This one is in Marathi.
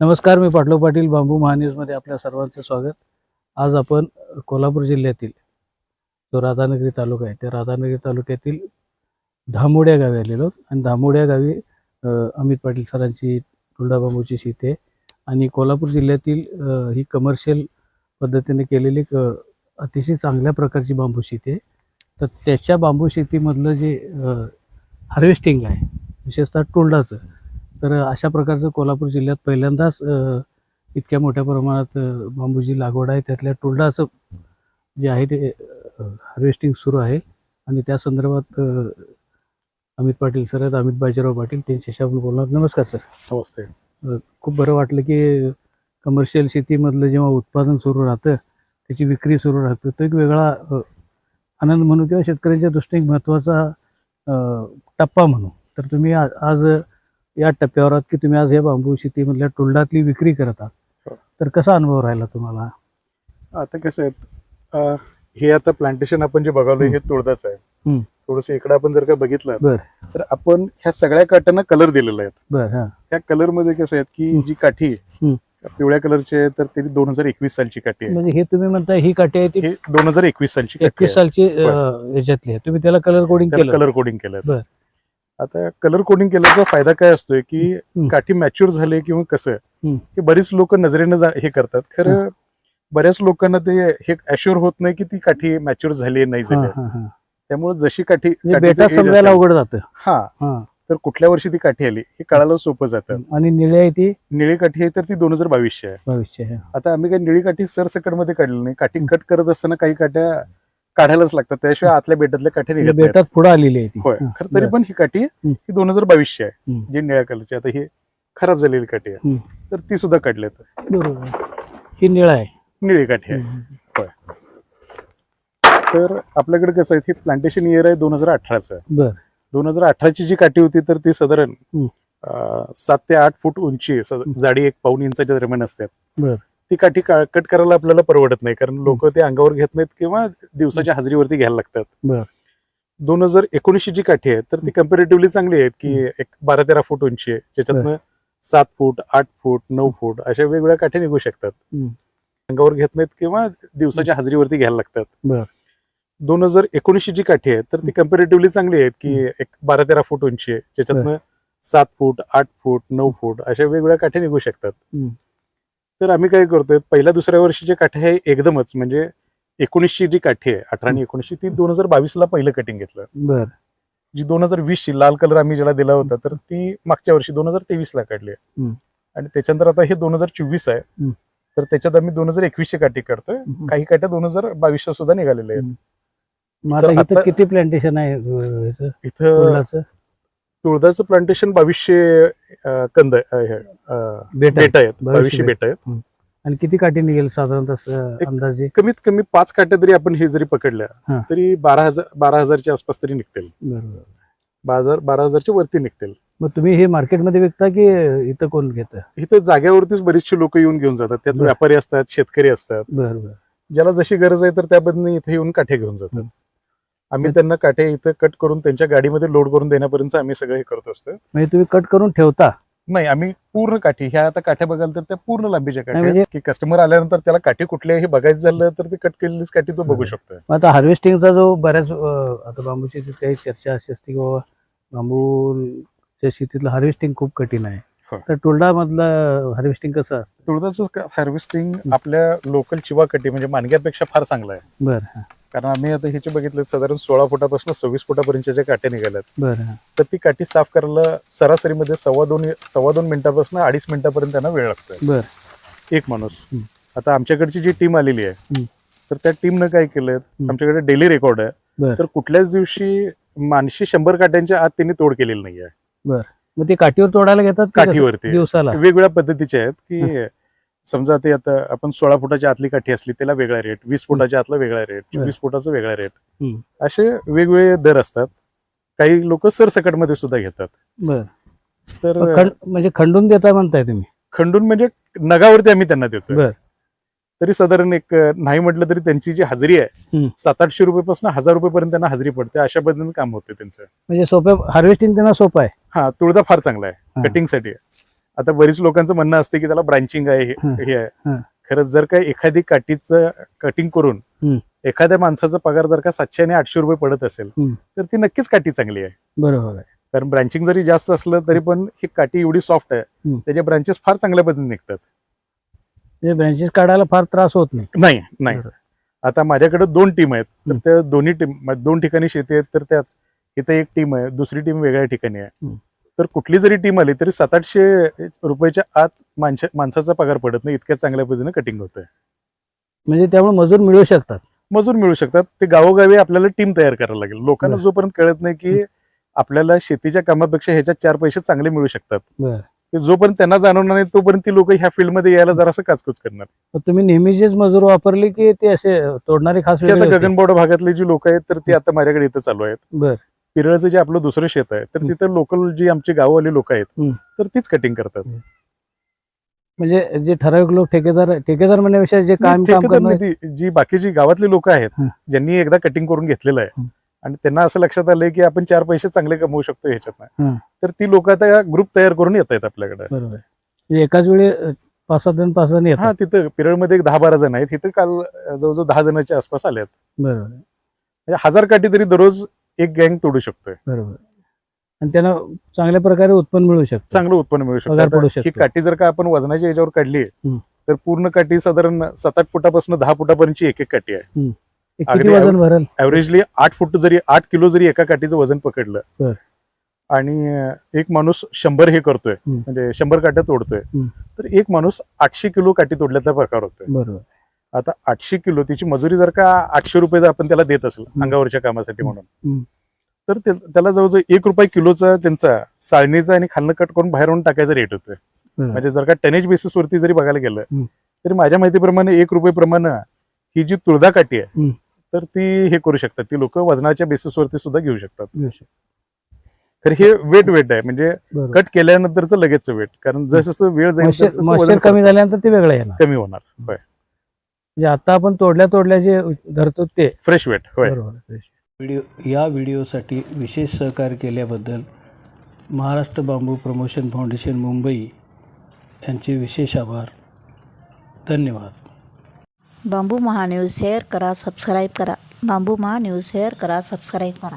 नमस्कार मी पाटलो पाटील बांबू महान्यूजमध्ये आपल्या सर्वांचं स्वागत. आज आपण कोल्हापूर जिल्ह्यातील जो राधानगरी तालुका आहे त्या राधानगरी तालुक्यातील धामोड्या गावी आलेलो आहोत. आणि धामोड्या गावी अमित पाटील सरांची तुळडा बांबूची शेती आहे. आणि कोल्हापूर जिल्ह्यातील ही कमर्शियल पद्धतीने केलेली क अतिशय चांगल्या प्रकारची बांबू शेती आहे. तर त्याच्या बांबू शेतीमधलं जे हार्वेस्टिंग आहे विशेषतः टोंडाचं तर अशा प्रकारचं कोल्हापूर जिल्ह्यात पहिल्यांदाच इतक्या मोठ्या प्रमाणात बांबूची लागवड आहे. त्यातल्या टोलडाचं जे आहे ते हार्वेस्टिंग सुरू आहे. आणि त्या संदर्भात अमित पाटील सर आहेत. अमित बाजीराव पाटील त्यांच्याशी आपण बोलणार. नमस्कार सर. नमस्ते. खूप बरं वाटलं की कमर्शियल शेतीमधलं जेव्हा उत्पादन सुरू राहतं त्याची विक्री सुरू राहतं तो एक वेगळा आनंद म्हणू किंवा शेतकऱ्यांच्या दृष्टीने एक महत्त्वाचा टप्पा म्हणू. तर तुम्ही आज या टप्प्यावर आहात की तुम्ही आज या बांबू शेतीमधल्या टोलडातली विक्री करत आहात हो. तर कसा अनुभव राहिला तुम्हाला आता कसं आहे हे आता प्लांटेशन आपण जे बघावलं हे तुळदाच आहे. थोडस इकडे आपण जर का बघितलं बर. तर आपण ह्या सगळ्या काट्यांना कलर दिलेला आहे बर ह्या कलरमध्ये कसं आहे की. जी काठी आहे. पिवळ्या कलरची आहे तर ती दोन हजार एकवीस सालची काठी आहे म्हणजे हे तुम्ही म्हणताय ही काठी आहे ती दोन हजार एकवीस सालची एकवीस सालची याच्यातली आहे तुम्ही त्याला कलर कोडिंग केलं कलर कोडिंग केलं बर. आता कलर कोडिंग केल्याचा फायदा काय असतोय की. काठी मॅच्युअर झाले किंवा कसं. की बरीच लोक नजरेनं हे करतात. खरं बऱ्याच लोकांना ते हे अश्युअर होत नाही की ती काठी मॅच्युअर झाली नाही हा झाली हा हा. त्यामुळे जशी काठी म्हणजे समजायला अवघड जातं. हा. हा. तर कुठल्या वर्षी ती काठी आली हे कळायला सोपं जातं. आणि निळी आहे ती? निळी काठी आहे तर ती दोन हजार बावीसशे आहे. आता आम्ही काही निळी काठी सरसकटमध्ये काढली नाही. काठी कट करत असताना काही काठ्या काढायलाच लागतात त्याशिवाय आतल्या बेटातल्या निघत म्हणजे नाहीत. बेटात पुढे आलेली आहे ती. होय. हा, खरं तरी बरं. पण ही काठी. ही दोन हजार बावीसशे आहे हम्म. जी निळ्या कलरची आता ही खराब झालेली काठी आहे. हम्म. तर ती सुद्धा काढल्यात. बरोबर. ही निळा आहे. निळी काठी आहे. तर आपल्याकडे कसं आहे हे प्लांटेशन इयर आहे दोन हजार अठराचं. बर. दोन हजार अठराची जी काठी होती तर ती साधारण हम्म. अं, सात ते आठ फूट उंची जाडी एक पाऊन इंचाच्या दरम्यान असतात बर. ती काठी कट करायला आपल्याला परवडत नाही कारण लोक ते अंगावर घेत नाहीत किंवा दिवसाच्या हजेरीवरती घ्यायला लागतात. दोन हजार एकोणीसशे जी काठी आहे तर ती कम्पॅरेटिव्हली चांगली आहे की एक बारा तेरा फूट उंची आहे ज्याच्यातनं सात फूट आठ फूट नऊ फूट अशा वेगवेगळ्या काठ्या निघू शकतात. अंगावर घेत नाहीत किंवा दिवसाच्या हजेरीवरती घ्यायला लागतात. दोन हजार एकोणीसशे जी काठी आहे तर ती कम्पॅरेटिव्हली चांगली आहे की एक बारा तेरा फूट उंची आहे ज्याच्यातनं सात फूट आठ फूट नऊ फूट अशा वेगवेगळ्या काठ्या निघू शकतात. तर आम्ही काय करतोय पहिल्या दुसऱ्या वर्षीची काठी आहे एकदमच म्हणजे एकोणीसशे जी काठी आहे अठरा आणि एकोणीसशे ती दोन हजार बावीस ला पहिलं कटिंग घेतलं. बर. जी दोन हजार वीस ची लाल कलर आम्ही ज्याला दिला होता तर ती मागच्या वर्षी दोन हजार तेवीस ला काढली आहे. आणि त्याच्यानंतर आता हे दोन हजार चोवीस आहे. तर त्याच्यात आम्ही दोन हजार एकवीस ची काठी काढतोय. काही काठ्या दोन हजार बावीस सुद्धा निघालेल्या आहेत. किती प्लांटेशन आहे इथं तुळजाचं प्लांटेशन बावीसशे अं, कंद बेट आहे. बेट आहेत. बावीसशे बावीसशे बेट आहेत. आणि किती काठी निघेल साधारणतः एक- अंदाजे? कमीत कमी पाच काट्या जरी आपण हे जरी हा. पकडल्या तरी बारा हजार बारा हजारच्या आसपास तरी निघतील. बरोबर. बाजार बारा हजारच्या वरती निघतील. मग तुम्ही हे मार्केटमध्ये विकता की इथं कोण घेतं? इथं जाग्यावरतीच बरीचशी लोक येऊन घेऊन जातात. त्यात बरं. व्यापारी असतात शेतकरी असतात. बरोबर ज्याला जशी गरज आहे तर त्याबद्दल इथे येऊन काठे घेऊन जातात. आम्ही त्यांना काठे इथं कट करून त्यांच्या गाडीमध्ये लोड करून देण्यापर्यंत आम्ही सगळं हे करत असतो. म्हणजे तुम्ही कट करून ठेवता? नाही आम्ही पूर्ण काठी ह्या आता काठ्या बघाल तर त्या पूर्ण लांबीच्या काठी म्हणजे- की कस्टमर आल्यानंतर त्याला काठी कुठली आहे हे बघायचं झालं तर ती कट केलेलीच काठी तो बघू. शकतो आता हार्वेस्टिंगचा जो बऱ्याच आता बांबू शेतीत काही चर्चा अशी असते की बाबा बांबूच्या शेतीतलं हार्वेस्टिंग खूप कठीण आहे. हो. तर टोलडा मधलं हार्वेस्टिंग कसं असतं? तुळजाचं हार्वेस्टिंग आपल्या लोकल चिवा कटी म्हणजे मानग्यापेक्षा फार चांगलं आहे. बरं कारण आम्ही आता ह्याचे बघितले साधारण सोळा फुटापासून सव्वीस फुटापर्यंतच्या काट्या निघाल्यात बरं. तर ती काठी साफ करायला सरासरीमध्ये सव्वा दोन सव्वा दोन मिनिटापासून अडीच मिनिटापर्यंत त्यांना वेळ लागतोय बरं एक माणूस. आता आमच्याकडची जी टीम आलेली आहे. तर त्या टीमनं काय केलंय हं. आमच्याकडे डेली रेकॉर्ड आहे. तर कुठल्याच दिवशी मानशी शंभर काट्यांच्या आत त्यांनी तोड केलेली नाहीये मग ते काठीवर तोडायला घेतात? काठीवरती दिवसाला वेगवेगळ्या पद्धतीचे आहेत की समजा ते आता आपण सोळा फुटाच्या आतली काठी असली त्याला वेगळा रेट वीस फुटाच्या आतला वेगळा रेट चोवीस फुटाचा वेगळा रेट. असे वेगवेगळे दर असतात. काही लोक सरसकटमध्ये सुद्धा घेतात. बरं. तर म्हणजे खंडून देता म्हणताय तुम्ही? खंडून म्हणजे नगावरती आम्ही त्यांना देतो बरं. तरी साधारण एक नाही म्हटलं तरी त्यांची जी हजेरी आहे. सात आठशे रुपयापासून हजार रुपयेपर्यंत त्यांना हजेरी पडते. अशा पद्धतीने काम होते त्यांचं. म्हणजे सोप्या हार्वेस्टिंग त्यांना सोपं आहे. हा तुळदा फार चांगला आहे. कटिंगसाठी आता बरीच लोकांचं म्हणणं असते की त्याला ब्रांचिंग आहे हे आहे हं. खरं जर का एखादी काठीचं कटिंग करून. एखाद्या माणसाचा पगार जर का सातशे आणि आठशे रुपये पडत असेल. तर ती नक्कीच काठी चांगली आहे बरोबर आहे कारण ब्रांचिंग जरी जास्त असलं तरी पण ही काठी एवढी सॉफ्ट आहे हं. त्याचे ब्रांचेस फार चांगल्या पद्धतीने निघतात ब्रँचेस काढायला फार त्रास होत नाही नाही. आता माझ्याकडे दोन टीम आहेत तर. त्या दोन्ही टीम दोन ठिकाणी शेती आहेत तर त्यात इथं एक टीम आहे दुसरी टीम वेगळ्या ठिकाणी आहे. तर कुठली जरी टीम आली तरी सात आठशे रुपयाच्या आत माणसा माणसाचा पगार पडत नाही. इतक्या चांगल्या पद्धतीने कटिंग होतोय. म्हणजे त्यामुळे मजूर मिळू शकतात. मजूर मिळू शकतात. ते गावोगावी आपल्याला टीम तयार करायला लागेल. लोकांना. जोपर्यंत कळत नाही की आपल्याला शेतीच्या कामापेक्षा ह्याच्यात चार पैसे चांगले मिळू शकतात. जोपर्यंत त्यांना जाणवणार नाही तोपर्यंत ती लोक ह्या फील्डमध्ये यायला जरासं काचकूच करणार. तुम्ही नेहमीचेच मजूर वापरले की ते असे तोडणारे खास? गगनबावडा भागातली जी लोक आहेत तर ती आता माझ्याकडे इथं चालू आहेत. बर. पिरळचं जे आपलं दुसरं शेत आहे तर. तिथं लोकल जी आमची गाववाली लोक आहेत. तर तीच कटिंग करतात म्हणजे जे ठराविक लोक ठेकेदार ठेकेदार म्हणण्यापेक्षा जे काम काम ठेकेदार करणार नाही, ती जी बाकीची गावातली लोक आहेत. ज्यांनी एकदा कटिंग करून घेतलेलं आहे. आणि त्यांना असं लक्षात आलंय की आपण चार पैसे चांगले कमवू शकतो ह्याच्यातनं हं. तर ती लोक आता ग्रुप तयार करून येत आहेत आपल्याकडे बरोबर म्हणजे एकाच वेळी पाच सात जण पाच जण हा तिथं पिरळमध्ये एक दहा बारा जण आहेत तिथं काल जवळजवळ दहा जणांच्या आसपास आले आहेत बरोबर म्हणजे हजार काठी तरी दररोज एक गँग तोडू शकतोय बरोबर आणि त्यांना चांगल्या प्रकारे उत्पन्न मिळू शकतं चांगलं उत्पन्न मिळू शकतं पगार पडू आता ही शकतो. काठी जर का आपण वजनाच्या याच्यावर काढली. तर पूर्ण काठी साधारण सात आठ फुटापासून दहा फुटापर्यंतची एक एक काठी आहे अगदी किती वजन भरल ऍव्हरेजली आठ फूट जरी आठ किलो जरी एका काठीचं वजन पकडलं बर. आणि अं, एक माणूस शंभर हे करतोय. म्हणजे शंभर काट्या तोडतोय. तर एक माणूस आठशे किलो काठी तोडल्याचा प्रकार होतोय बरोबर आता आठशे किलो तिची मजुरी जर का आठशे रुपये जर आपण त्याला देत असेल हं. अंगावरच्या कामासाठी. म्हणून तर त्याला जवळजवळ एक रुपये किलोचा त्यांचा साळणीचा आणि खालनं कट करून बाहेरून टाकायचा रेट होतोय. म्हणजे जर का टनेज बेसिस वरती जरी बघायला गेलं. तरी माझ्या माहितीप्रमाणे एक रुपये प्रमाणे ही जी तुळदा काठी आहे. तर ती हे करू शकतात ती लोक वजनाच्या बेसिस वरती सुद्धा घेऊ शकतात. तर हे वेट वेट आहे म्हणजे कट केल्यानंतरच लगेच वेट कारण जसं वेळ जाईल कमी झाल्यानंतर ते वेगळं कमी होणार म्हणजे आता आपण तोडल्या तोडल्या जे धरतो ते. फ्रेश वेट होय. बरोबर व्हिडिओ या व्हिडिओसाठी विशेष सहकार्य केल्याबद्दल Maharashtra bamboo promotion foundation Mumbai यांचे विशेष आभार. धन्यवाद. बांबू महान्यूज शेअर करा सबस्क्राईब करा. बांबू महान्यूज शेअर करा सबस्क्राईब करा.